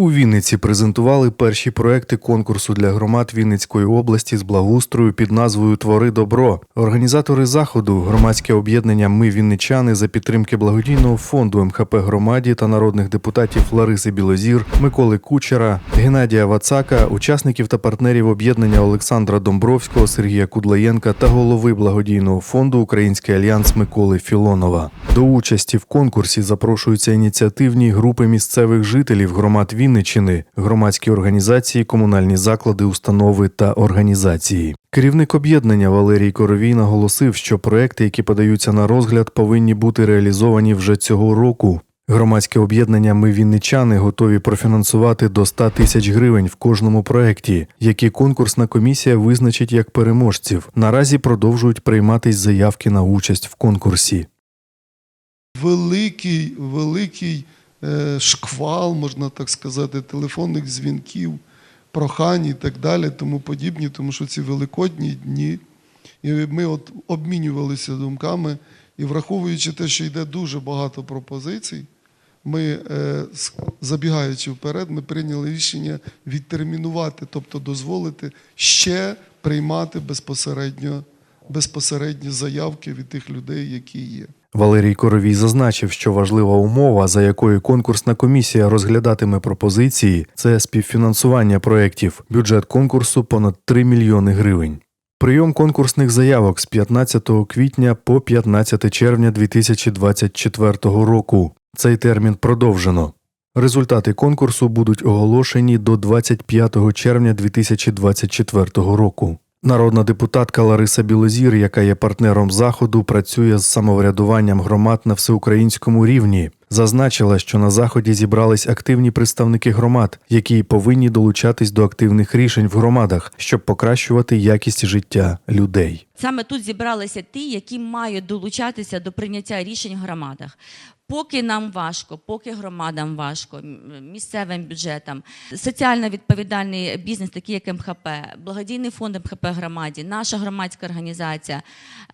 У Вінниці презентували перші проекти конкурсу для громад Вінницької області з благоустрою під назвою Твори добро. Організатори заходу, громадське об'єднання Ми Вінничани за підтримки благодійного фонду МХП громаді та народних депутатів Лариси Білозір, Миколи Кучера, Геннадія Вацака, учасників та партнерів об'єднання Олександра Домбровського, Сергія Кудлаєнка та голови благодійного фонду Український альянс Миколи Філонова. До участі в конкурсі запрошуються ініціативні групи місцевих жителів громад Вінничини, громадські організації, комунальні заклади, установи та організації. Керівник об'єднання Валерій Коровій наголосив, що проекти, які подаються на розгляд, повинні бути реалізовані вже цього року. Громадське об'єднання Ми Вінничани готові профінансувати до 100 тисяч гривень в кожному проекті, які конкурсна комісія визначить як переможців. Наразі продовжують прийматись заявки на участь в конкурсі. великий, великий шквал, можна так сказати, телефонних дзвінків, прохань і так далі, тому подібні, тому що ці великодні дні. І ми от обмінювалися думками, і враховуючи те, що йде дуже багато пропозицій, ми, е, забігаючи вперед, ми прийняли рішення відтермінувати, тобто дозволити ще приймати безпосередньо, безпосередні заявки від тих людей, які є. Валерій Коровій зазначив, що важлива умова, за якою конкурсна комісія розглядатиме пропозиції, це співфінансування проєктів. Бюджет конкурсу понад 3 мільйони гривень. Прийом конкурсних заявок з 15 квітня по 15 червня 2024 року. Цей термін продовжено. Результати конкурсу будуть оголошені до 25 червня 2024 року. Народна депутатка Лариса Білозір, яка є партнером заходу, працює з самоврядуванням громад на всеукраїнському рівні. Зазначила, що на заході зібрались активні представники громад, які повинні долучатись до активних рішень в громадах, щоб покращувати якість життя людей. Саме тут зібралися ті, які мають долучатися до прийняття рішень в громадах. Поки нам важко, поки громадам важко, місцевим бюджетам, соціально відповідальний бізнес, такий як МХП, благодійний фонд МХП громаді, наша громадська організація,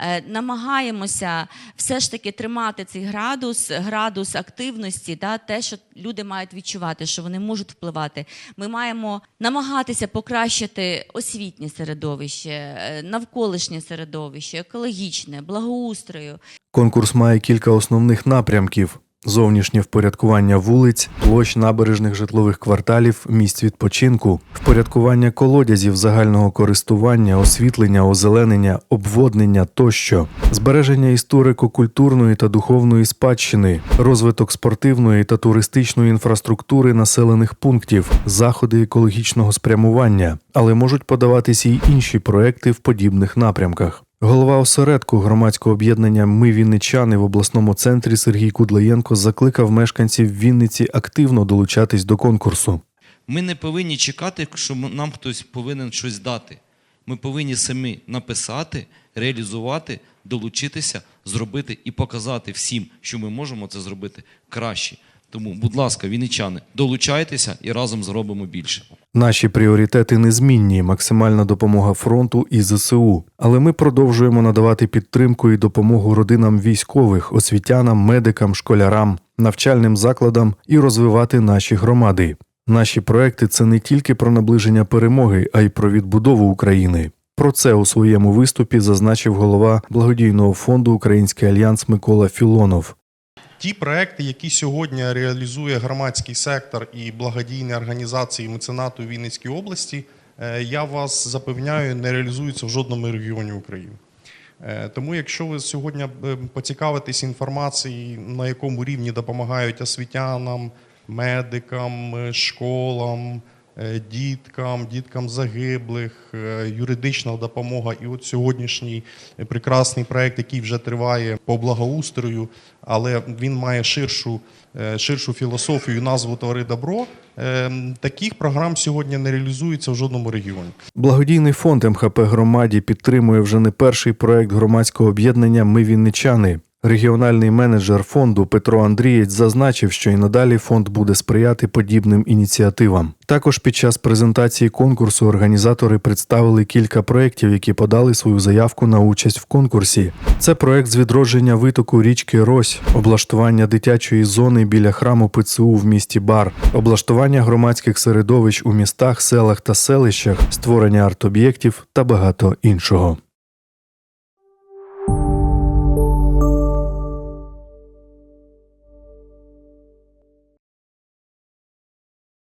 е, намагаємося все ж таки тримати цей градус, градус активності, да, те, що люди мають відчувати, що вони можуть впливати. Ми маємо намагатися покращити освітнє середовище, е, навколишнє середовище, екологічне, благоустрою. Конкурс має кілька основних напрямків: зовнішнє впорядкування вулиць, площ набережних житлових кварталів, місць відпочинку, впорядкування колодязів загального користування, освітлення, озеленення, обводнення тощо, збереження історико-культурної та духовної спадщини, розвиток спортивної та туристичної інфраструктури населених пунктів, заходи екологічного спрямування, але можуть подаватися й інші проекти в подібних напрямках. Голова осередку громадського об'єднання Ми Вінничани в обласному центрі Сергій Кудлаєнко закликав мешканців Вінниці активно долучатись до конкурсу. Ми не повинні чекати, що нам хтось повинен щось дати. Ми повинні самі написати, реалізувати, долучитися, зробити і показати всім, що ми можемо це зробити краще. Тому, будь ласка, вінничани, долучайтеся і разом зробимо більше. Наші пріоритети незмінні, максимальна допомога фронту і ЗСУ. Але ми продовжуємо надавати підтримку і допомогу родинам військових, освітянам, медикам, школярам, навчальним закладам і розвивати наші громади. Наші проекти це не тільки про наближення перемоги, а й про відбудову України. Про це у своєму виступі зазначив голова благодійного фонду Український альянс Микола Філонов. Ті проекти, які сьогодні реалізує громадський сектор і благодійні організації меценату Вінницькій області, е, я вас запевняю, не реалізуються в жодному регіоні України. Е, Тому, якщо ви сьогодні е, поцікавитесь інформацією, на якому рівні допомагають освітянам, медикам, школам, діткам, діткам загиблих, е, юридична допомога, і от сьогоднішній е, прекрасний проект, який вже триває по благоустрою, але він має ширшу, е, ширшу філософію, назву Твори добро. Е, Таких програм сьогодні не реалізується в жодному регіоні. Благодійний фонд МХП громаді підтримує вже не перший проект громадського об'єднання Ми Вінничани. Регіональний менеджер фонду Петро Андрієць зазначив, що і надалі фонд буде сприяти подібним ініціативам. Також під час презентації конкурсу організатори представили кілька проєктів, які подали свою заявку на участь в конкурсі. Це проект з відродження витоку річки Рось, облаштування дитячої зони біля храму ПЦУ в місті Бар, облаштування громадських середовищ у містах, селах та селищах, створення арт-об'єктів та багато іншого.